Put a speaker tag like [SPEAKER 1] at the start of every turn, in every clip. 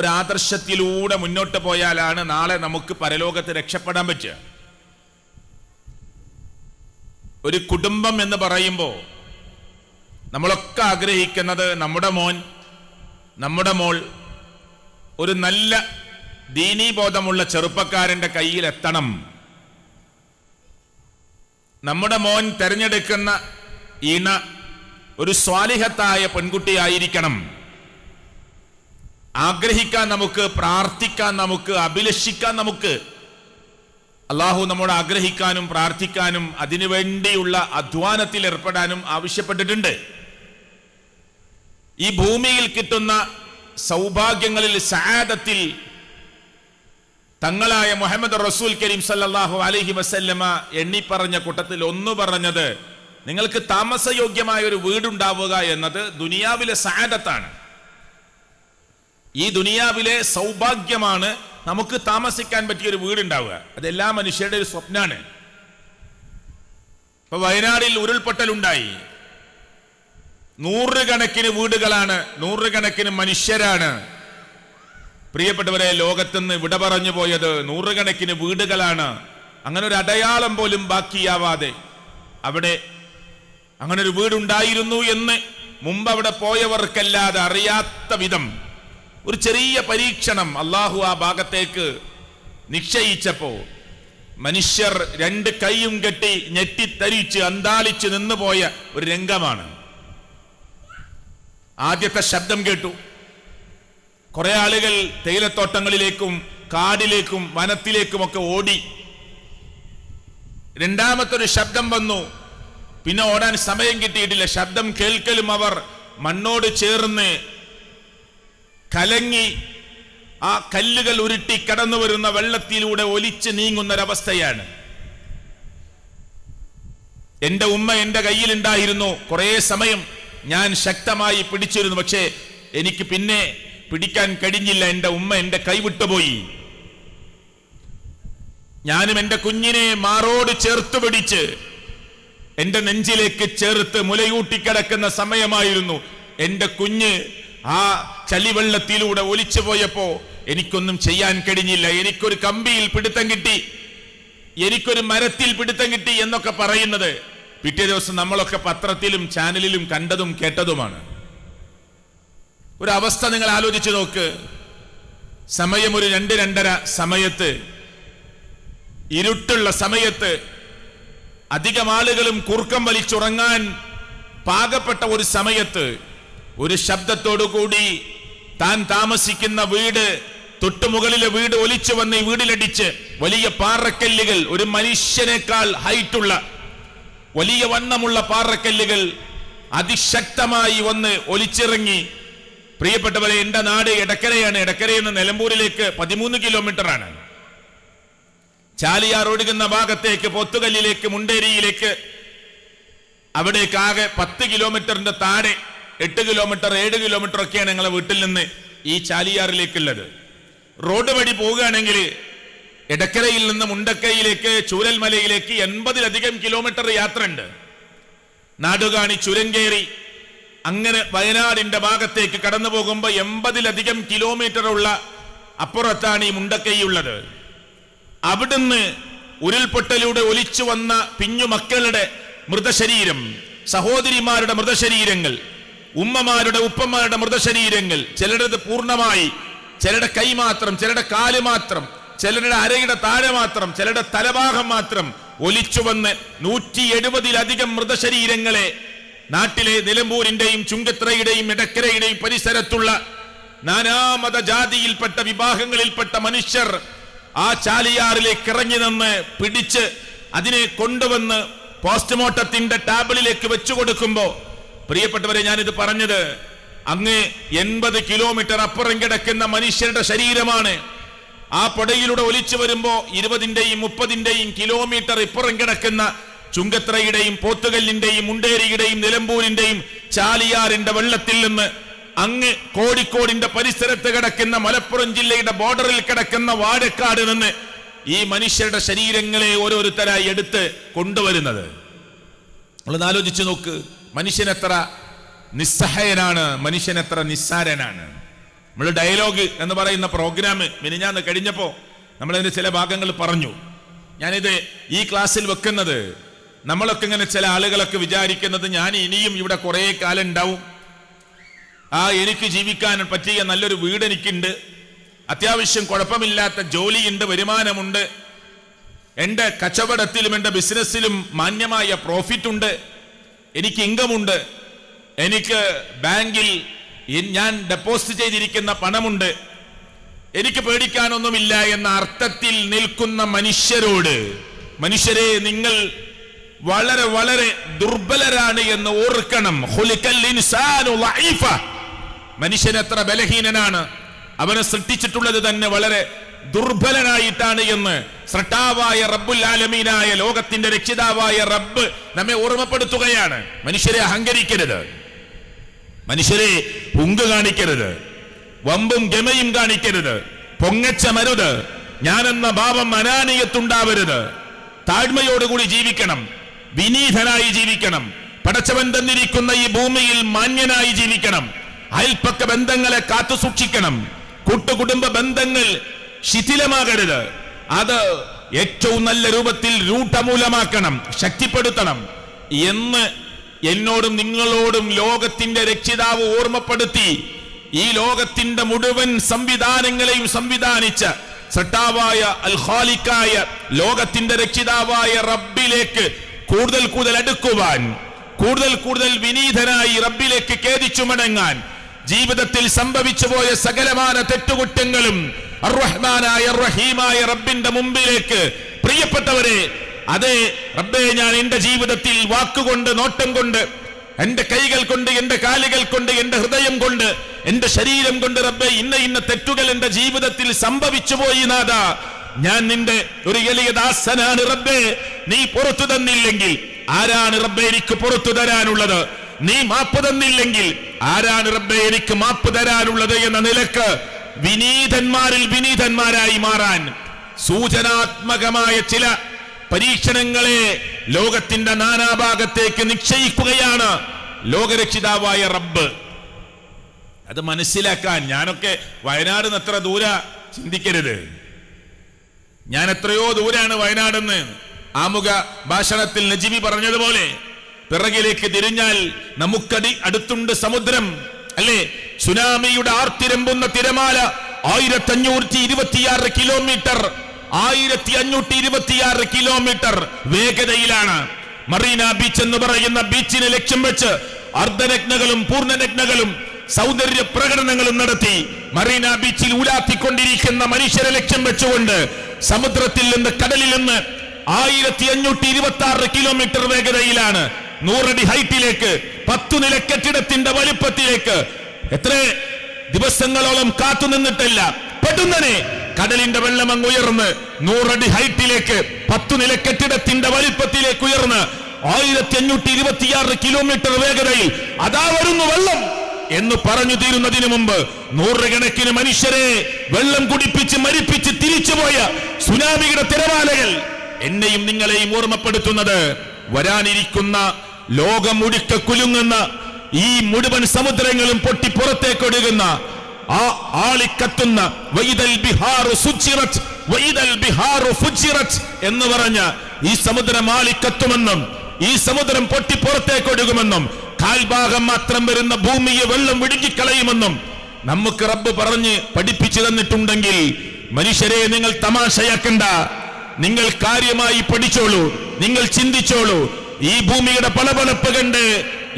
[SPEAKER 1] ഒരു ആദർശത്തിലൂടെ മുന്നോട്ട് പോയാലാണ് നാളെ നമുക്ക് പരലോകത്ത് രക്ഷപ്പെടാൻ പറ്റുക. ഒരു കുടുംബം എന്ന് പറയുമ്പോൾ നമ്മളൊക്കെ ആഗ്രഹിക്കുന്നത് നമ്മുടെ മോൻ നമ്മുടെ മോൾ ഒരു നല്ല ദീനീബോധമുള്ള ചെറുപ്പക്കാരന്റെ കയ്യിൽ എത്തണം നമ്മുടെ മോൻ തെരഞ്ഞെടുക്കുന്ന ഇണ ഒരു സ്വാലിഹത്തായ പെൺകുട്ടിയായിരിക്കണം. ആഗ്രഹിക്കാൻ നമുക്ക് പ്രാർത്ഥിക്കാൻ നമുക്ക് അഭിലഷിക്കാൻ നമുക്ക് അള്ളാഹു നമ്മോട് ആഗ്രഹിക്കാനും പ്രാർത്ഥിക്കാനും അതിനുവേണ്ടിയുള്ള അധ്വാനത്തിൽ ഏർപ്പെടാനും ആവശ്യപ്പെട്ടിട്ടുണ്ട്. ഈ ഭൂമിയിൽ കിട്ടുന്ന സൗഭാഗ്യങ്ങളിൽ സാദത്തിൽ തങ്ങളായ മുഹമ്മദ് റസൂൽ കരീം സല്ലാഹു അലഹി വസല്ലമ എണ്ണി പറഞ്ഞ കൂട്ടത്തിൽ ഒന്ന് പറഞ്ഞത് നിങ്ങൾക്ക് താമസയോഗ്യമായ ഒരു വീടുണ്ടാവുക എന്നത് ദുനിയാവിലെ സഹാദത്താണ് ഈ ദുനിയാവിലെ സൗഭാഗ്യമാണ് നമുക്ക് താമസിക്കാൻ പറ്റിയ ഒരു വീടുണ്ടാവുക. അത് എല്ലാ മനുഷ്യരുടെ ഒരു സ്വപ്നാണ്. ഇപ്പൊ വയനാടിൽ ഉരുൾപൊട്ടലുണ്ടായി. നൂറുകണക്കിന് വീടുകളാണ് നൂറുകണക്കിന് മനുഷ്യരാണ്. പ്രിയപ്പെട്ടവരെ ലോകത്തുനിന്ന് വിട പറഞ്ഞു പോയത് നൂറുകണക്കിന് വീടുകളാണ്. അങ്ങനെ ഒരു അടയാളം പോലും ബാക്കിയാവാതെ അവിടെ അങ്ങനെ ഒരു വീടുണ്ടായിരുന്നു എന്ന് മുമ്പ് അവിടെ പോയവർക്കല്ലാതെ അറിയാത്ത വിധം ഒരു ചെറിയ പരീക്ഷണം അള്ളാഹു ആ ഭാഗത്തേക്ക് നിശ്ചയിച്ചപ്പോ മനുഷ്യർ രണ്ട് കൈയും കെട്ടി ഞെട്ടിത്തരിച്ച് അന്താളിച്ച് നിന്നുപോയ ഒരു രംഗമാണ്. ആദ്യത്തെ ശബ്ദം കേട്ടു. കുറെ ആളുകൾ തേയിലത്തോട്ടങ്ങളിലേക്കും കാടിലേക്കും വനത്തിലേക്കുമൊക്കെ ഓടി. രണ്ടാമത്തെ ഒരു ശബ്ദം വന്നു. പിന്നെ ഓടാൻ സമയം കിട്ടിയിട്ടില്ല. ശബ്ദം കേൾക്കലും അവർ മണ്ണോട് ചേർന്ന് കലങ്ങി ആ കല്ലുകൾ ഉരുട്ടി കടന്നു വരുന്ന വെള്ളത്തിലൂടെ ഒലിച്ച് നീങ്ങുന്നൊരവസ്ഥയാണ്. എന്റെ ഉമ്മ എന്റെ കയ്യിലുണ്ടായിരുന്നു. കുറേ സമയം ഞാൻ ശക്തമായി പിടിച്ചിരുന്നു. പക്ഷേ എനിക്ക് പിന്നെ പിടിക്കാൻ കഴിഞ്ഞില്ല. എന്റെ ഉമ്മ എന്റെ കൈവിട്ടുപോയി. ഞാനും എന്റെ കുഞ്ഞിനെ മാറോട് ചേർത്ത് പിടിച്ച് എന്റെ നെഞ്ചിലേക്ക് ചേർത്ത് മുലയൂട്ടിക്കിടക്കുന്ന സമയമായിരുന്നു. എന്റെ കുഞ്ഞ് ആ ചളിവെള്ളത്തിലൂടെ ഒലിച്ചു പോയപ്പോ എനിക്കൊന്നും ചെയ്യാൻ കഴിഞ്ഞില്ല. എനിക്കൊരു കമ്പിയിൽ പിടുത്തം കിട്ടി. എനിക്കൊരു മരത്തിൽ പിടുത്തം കിട്ടി എന്നൊക്കെ പറയുന്നത് പിറ്റേ ദിവസം നമ്മളൊക്കെ പത്രത്തിലും ചാനലിലും കണ്ടതും കേട്ടതുമാണ്. ഒരു അവസ്ഥ നിങ്ങൾ ആലോചിച്ച് നോക്ക്. സമയം ഒരു രണ്ട് രണ്ടര സമയത്ത് ഇരുട്ടുള്ള സമയത്ത് അധികം ആളുകളും കുറുക്കം വലിച്ചുറങ്ങാൻ പാകപ്പെട്ട ഒരു സമയത്ത് ഒരു ശബ്ദത്തോടു കൂടി താൻ താമസിക്കുന്ന വീട് തൊട്ടുമുകളിലെ വീട് ഒലിച്ചു വന്ന് ഈ വീടിലടിച്ച് വലിയ പാറക്കല്ലുകൾ ഒരു മനുഷ്യനേക്കാൾ ഹൈറ്റുള്ള വലിയ വണ്ണമുള്ള പാറക്കല്ലുകൾ അതിശക്തമായി വന്ന് ഒലിച്ചിറങ്ങി. പ്രിയപ്പെട്ടവരെ എന്റെ നാട് എടക്കരയാണ്. എടക്കരയിൽ നിന്ന് നിലമ്പൂരിലേക്ക് പതിമൂന്ന് കിലോമീറ്റർ ആണ് ചാലിയാർ ഒഴുകുന്ന ഭാഗത്തേക്ക് പൊത്തുകല്ലിലേക്ക് മുണ്ടേരിയിലേക്ക് അവിടേക്കാകെ പത്ത് കിലോമീറ്ററിന്റെ താഴെ എട്ട് കിലോമീറ്റർ ഏഴ് കിലോമീറ്റർ ഒക്കെയാണ് ഞങ്ങളെ വീട്ടിൽ നിന്ന് ഈ ചാലിയാറിലേക്കുള്ളത്. റോഡ് വഴി പോവുകയാണെങ്കിൽ എടക്കരയിൽ നിന്ന് മുണ്ടക്കയിലേക്ക് ചൂരൽമലയിലേക്ക് എൺപതിലധികം കിലോമീറ്റർ യാത്ര ഉണ്ട് നാടുകാണി ചുരം കയറി അങ്ങനെ വയനാടിന്റെ ഭാഗത്തേക്ക് കടന്നു പോകുമ്പോൾ എൺപതിലധികം കിലോമീറ്റർ ഉള്ള അപ്പുറത്താണ് ഈ മുണ്ടക്കൈയുള്ളത്. അവിടുന്ന് ഉരുൾപൊട്ടലൂടെ ഒലിച്ചു വന്ന പിഞ്ഞു മക്കളുടെ മൃതശരീരം സഹോദരിമാരുടെ മൃതശരീരങ്ങൾ ഉമ്മമാരുടെ ഉപ്പമാരുടെ മൃതശരീരങ്ങൾ ചിലരത് പൂർണമായി ചിലരുടെ കൈ മാത്രം ചിലരുടെ കാൽ മാത്രം ചിലരുടെ അരയുടെ താഴെ മാത്രം ചിലരുടെ തലഭാഗം മാത്രം ഒലിച്ചു വന്ന് നൂറ്റി എഴുപതിലധികം മൃതശരീരങ്ങളെ നാട്ടിലെ നിലമ്പൂരിന്റെയും ചുങ്കത്രയുടെയും ഇടക്കരയുടെയും പരിസരത്തുള്ള നാനാമത ജാതിയിൽപ്പെട്ട വിഭാഗങ്ങളിൽപ്പെട്ട മനുഷ്യർ ആ ചാലിയാറിലേക്ക് ഇറങ്ങി നിന്ന് പിടിച്ച് അതിനെ കൊണ്ടുവന്ന് പോസ്റ്റ്മോർട്ടത്തിന്റെ ടാബിളിലേക്ക് വെച്ചു കൊടുക്കുമ്പോ പ്രിയപ്പെട്ടവരെ ഞാനിത് പറഞ്ഞത് അങ്ങ് എൺപത് കിലോമീറ്റർ അപ്പുറം കിടക്കുന്ന മനുഷ്യരുടെ ശരീരമാണ്. ആ പൊടയിലൂടെ ഒലിച്ചു വരുമ്പോ ഇരുപതിന്റെയും മുപ്പതിന്റെയും കിലോമീറ്റർ ഇപ്പുറം കിടക്കുന്ന ചുങ്കത്രയുടെയും പോത്തുകല്ലിന്റെയും മുണ്ടേരിയുടെയും നിലമ്പൂരിന്റെയും ചാലിയാറിന്റെ വെള്ളത്തിൽ നിന്ന് അങ്ങ് കോഴിക്കോടിന്റെ പരിസരത്ത് കിടക്കുന്ന മലപ്പുറം ജില്ലയുടെ ബോർഡറിൽ കിടക്കുന്ന വാഴക്കാട് നിന്ന് ഈ മനുഷ്യരുടെ ശരീരങ്ങളെ ഓരോരുത്തരായി എടുത്ത് കൊണ്ടുവരുന്നത്. നമ്മളൊന്ന് ആലോചിച്ചു നോക്ക്. മനുഷ്യനെത്ര നിസ്സഹായനാണ് മനുഷ്യനെത്ര നിസ്സാരനാണ്. നമ്മൾ ഡയലോഗ് എന്ന് പറയുന്ന പ്രോഗ്രാം മിനിഞ്ഞാന്ന് കഴിഞ്ഞപ്പോൾ നമ്മളതിന്റെ ചില ഭാഗങ്ങൾ പറഞ്ഞു. ഞാനിത് ഈ ക്ലാസ്സിൽ വെക്കുന്നത് നമ്മളൊക്കെ ഇങ്ങനെ ചില ആളുകളൊക്കെ വിചാരിക്കുന്നത് ഞാൻ ഇനിയും ഇവിടെ കുറേ കാലം ഉണ്ടാവും. ആ എനിക്ക് ജീവിക്കാൻ പറ്റിയ നല്ലൊരു വീട് എനിക്കുണ്ട്. അത്യാവശ്യം കുഴപ്പമില്ലാത്ത ജോലിയുണ്ട് വരുമാനമുണ്ട്. എന്റെ കച്ചവടത്തിലും എന്റെ ബിസിനസ്സിലും മാന്യമായ പ്രോഫിറ്റ് ഉണ്ട്. എനിക്ക് ഇൻകമുണ്ട്. എനിക്ക് ബാങ്കിൽ ഞാൻ ഡെപ്പോസിറ്റ് ചെയ്തിരിക്കുന്ന പണമുണ്ട്. എനിക്ക് പേടിക്കാനൊന്നുമില്ല എന്ന അർത്ഥത്തിൽ നിൽക്കുന്ന മനുഷ്യരോട് മനുഷ്യരെ നിങ്ങൾ വളരെ വളരെ ദുർബലരാണ് എന്ന് ഓർക്കണം. മനുഷ്യൻ എത്ര ബലഹീനനാണ്. അവനെ സൃഷ്ടിച്ചിട്ടുള്ളത് തന്നെ വളരെ ദുർബലനായിട്ടാണ് എന്ന് സ്രട്ടാവായ റബ്ബുൽ ആലമീനായ ലോകത്തിന്റെ രക്ഷിതാവായ റബ്ബ് നമ്മെ ഓർമ്മപ്പെടുത്തുകയാണ്. മനുഷ്യരെ അഹങ്കരിക്കരുത്. മനുഷ്യരെ പുങ്ക് കാണിക്കരുത്. വമ്പും ഗമയും കാണിക്കരുത്. പൊങ്ങച്ച മരുത് ഞാനെന്ന ഭാവം അനാനീയത്തുണ്ടാവരുത്. താഴ്മയോടുകൂടി ജീവിക്കണം. വിനീതനായി ജീവിക്കണം. പടച്ചവൻ തന്നിരിക്കുന്ന ഈ ഭൂമിയിൽ മാന്യനായി ജീവിക്കണം. അയൽപ്പക്ക ബന്ധങ്ങളെ കാത്തു സൂക്ഷിക്കണം കൂട്ടുകുടുംബ ബന്ധങ്ങൾ ശിഥിലമാകരുത്. അത് ഏറ്റവും നല്ല രൂപത്തിൽ രൂഢമൂലമാക്കണം ശക്തിപ്പെടുത്തണം എന്ന് എന്നോടും നിങ്ങളോടും ലോകത്തിന്റെ രക്ഷിതാവ് ഓർമ്മപ്പെടുത്തി ഈ ലോകത്തിന്റെ മുഴുവൻ സംവിധാനങ്ങളെയും സംവിധാനിച്ച സട്ടാവായ അൽ ഖാലിക്കായ ലോകത്തിന്റെ രക്ഷിതാവായ റബ്ബിലേക്ക് കൂടുതൽ കൂടുതൽ അടുക്കുവാൻ കൂടുതൽ കൂടുതൽ വിനീതനായി റബ്ബിലേക്ക് ഖേദിച്ചു മടങ്ങാൻ ജീവിതത്തിൽ സംഭവിച്ചുപോയ പോയ സകലമാന തെറ്റുകുറ്റങ്ങളും അർറഹ്മാനായ റഹീമായ റബ്ബിന്റെ മുമ്പിലേക്ക്. പ്രിയപ്പെട്ടവരെ അതെ റബ്ബെ ഞാൻ എന്റെ ജീവിതത്തിൽ വാക്കുകൊണ്ട് നോട്ടം കൊണ്ട് എന്റെ കൈകൾ കൊണ്ട് എന്റെ കാലുകൾ കൊണ്ട് എന്റെ ഹൃദയം കൊണ്ട് എന്റെ ശരീരം കൊണ്ട് റബ്ബെ ഇന്ന ഇന്ന തെറ്റുകൾ എന്റെ ജീവിതത്തിൽ സംഭവിച്ചു പോയി നാഥ. ഞാൻ നിന്റെ ഒരു എളിയ ദാസനാണ് റബ്ബെ. നീ പുറത്തു തന്നില്ലെങ്കിൽ ആരാണ് റബ്ബെ എനിക്ക് പുറത്തു തരാനുള്ളത്? നീ മാപ്പ് തന്നില്ലെങ്കിൽ ആരാണ് റബ്ബെ എനിക്ക് മാപ്പ് തരാനുള്ളത് എന്ന നിലയ്ക്ക് വിനീതന്മാരിൽ വിനീതന്മാരായി മാറാൻ സൂചനാത്മകമായ ചില പരീക്ഷണങ്ങളെ ലോകത്തിന്റെ നാനാഭാഗത്തേക്ക് നിശ്ചയിക്കുകയാണ് ലോകരക്ഷിതാവായ റബ്ബ്. അത് മനസ്സിലാക്കാൻ ഞാനൊക്കെ വയനാട് എത്ര ദൂര ചിന്തിക്കരുത്. ഞാൻ എത്രയോ ദൂരാണ് വയനാടെന്ന് ആമുഖ ഭാഷണത്തിൽ നജിബി പറഞ്ഞതുപോലെ പിറകിലേക്ക് തിരിഞ്ഞാൽ നമുക്കടി അടുത്തുണ്ട് സമുദ്രം. അല്ലേ? സുനാമിയുടെ ആർത്തിരമ്പുന്ന തിരമാല ആയിരത്തി അഞ്ഞൂറ്റി ഇരുപത്തിയാറ് കിലോമീറ്റർ ആയിരത്തി അഞ്ഞൂറ്റി ഇരുപത്തിയാറ് കിലോമീറ്റർ വേഗതയിലാണ്. മറീന ബീച്ച് എന്ന് പറയുന്ന ബീച്ചിനെ ലക്ഷ്യം വെച്ച് അർദ്ധനഗ്നകളും പൂർണനഗ്നകളും സൗന്ദര്യ പ്രകടനങ്ങളും നടത്തി മറീന ബീച്ചിൽ ഉലാത്തിക്കൊണ്ടിരിക്കുന്ന മനുഷ്യരെ ലക്ഷ്യം വെച്ചുകൊണ്ട് സമുദ്രത്തിൽ നിന്ന് കടലിൽ നിന്ന് ആയിരത്തി അഞ്ഞൂറ്റി ഇരുപത്തി ആറ് കിലോമീറ്റർ വേഗതയിലാണ് നൂറടി ഹൈറ്റിലേക്ക് പത്തു നില കെട്ടിടത്തിന്റെ വലിപ്പത്തിലേക്ക്. എത്ര ദിവസങ്ങളോളം കാത്തു നിന്നിട്ടല്ല. പെട്ടെന്നെ കടലിന്റെ വെള്ളം അങ്ങ് ഉയർന്ന് നൂറടി ഹൈറ്റിലേക്ക് പത്തു നില കെട്ടിടത്തിന്റെ വലിപ്പത്തിലേക്ക് ഉയർന്ന് ആയിരത്തി അഞ്ഞൂറ്റി ഇരുപത്തിയാറ് കിലോമീറ്റർ വേഗതയിൽ അതാ വരുന്നു വെള്ളം എന്ന് പറഞ്ഞു തീരുന്നതിന് മുമ്പ് നൂറുകണക്കിന് മനുഷ്യരെ വെള്ളം കുടിപ്പിച്ച് മരിപ്പിച്ച് തിരിച്ചുപോയ സുനാമിയുടെ തിരമാലകൾ എന്നെയും നിങ്ങളെയും ഓർമ്മപ്പെടുത്തുന്നത് വരാനിരിക്കുന്ന ലോകം മുടിക്ക കുലുങ്ങുന്ന ഈ മുഴുവൻ സമുദ്രങ്ങളും പൊട്ടി പുറത്തേക്കൊടുകുന്ന ആ ആളിക്കത്തുന്ന വൈദൽ ബിഹാറു സുച്ചിറച്ച് വൈദൽ ബിഹാറു ഫുജിറത്ത് എന്ന് പറഞ്ഞ ഈ സമുദ്രം ആളിക്കത്തുമെന്നും ഈ സമുദ്രം പൊട്ടി പുറത്തേക്കൊടുകുമെന്നും കാൽഭാഗം മാത്രം വരുന്ന ഭൂമിയെ വെള്ളം വിഴുങ്ങിക്കളയുമെന്നും നമുക്ക് റബ്ബ് പറഞ്ഞ് പഠിപ്പിച്ചു തന്നിട്ടുണ്ടെങ്കിൽ മനുഷ്യരെ നിങ്ങൾ തമാശയാക്കണ്ട. നിങ്ങൾ കാര്യമായി പഠിച്ചോളൂ നിങ്ങൾ ചിന്തിച്ചോളൂ ഈ ഭൂമിയുടെ പളപളപ്പ് കണ്ട്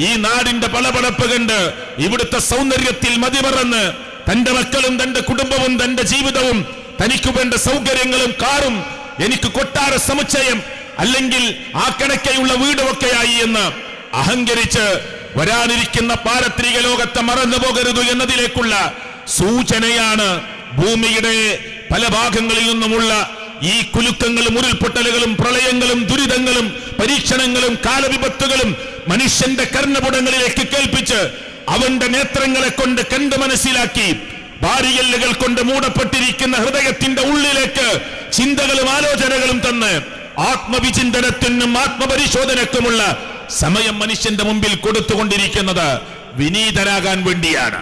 [SPEAKER 1] ഈ നാടിന്റെ പളപളപ്പ് കണ്ട് ഇവിടുത്തെ സൗന്ദര്യത്തിൽ മതിമറന്ന് തന്റെ മക്കളും തന്റെ കുടുംബവും തന്റെ ജീവിതവും തനിക്ക് വേണ്ട സൗകര്യങ്ങളും കാറും എനിക്ക് കൊട്ടാര സമുച്ചയം അല്ലെങ്കിൽ ആ കണക്കയുള്ള വീടുമൊക്കെയായി എന്ന് അഹങ്കരിച്ച് വരാനിരിക്കുന്ന പാരത്രിക ലോകത്തെ മറന്നു പോകരുത് എന്നതിലേക്കുള്ള സൂചനയാണ് ഭൂമിയുടെ പല ഭാഗങ്ങളിൽ നിന്നുമുള്ള ഈ കുലുക്കങ്ങളും ഉരുൾപൊട്ടലുകളും പ്രളയങ്ങളും ദുരിതങ്ങളും പരീക്ഷണങ്ങളും കാലവിപത്തുകളും മനുഷ്യന്റെ കർണപുടങ്ങളിലേക്ക് കേൾപ്പിച്ച് അവന്റെ നേത്രങ്ങളെ കൊണ്ട് കണ്ടു മനസ്സിലാക്കി ബാരിയല്ലുകൾ കൊണ്ട് മൂടപ്പെട്ടിരിക്കുന്ന ഹൃദയത്തിന്റെ ഉള്ളിലേക്ക് ചിന്തകളും ആലോചനകളും തന്ന് ആത്മവിചിന്തനത്തിനും ആത്മപരിശോധനക്കുമുള്ള സമയം മനുഷ്യന്റെ മുമ്പിൽ കൊടുത്തുകൊണ്ടിരിക്കുന്നത് വിനീതരാകാൻ വേണ്ടിയാണ്.